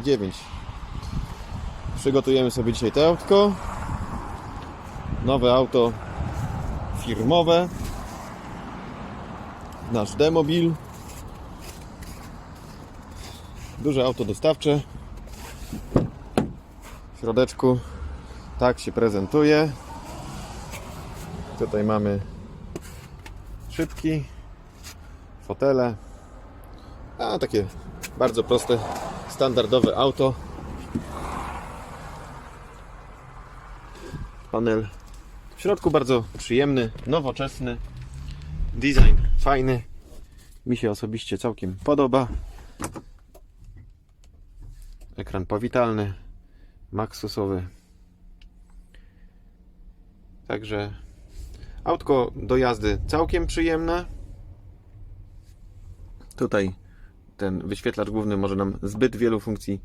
9. Przygotujemy sobie dzisiaj to autko. Nowe auto firmowe. Nasz demobil. Duże auto dostawcze. W środeczku tak się prezentuje. Tutaj mamy szybki, fotele. A takie bardzo proste, standardowe auto. Panel w środku bardzo przyjemny, nowoczesny. Design fajny. Mi się osobiście całkiem podoba. Ekran powitalny, Maxusowy. Także autko do jazdy całkiem przyjemne. Tutaj ten wyświetlacz główny może nam zbyt wielu funkcji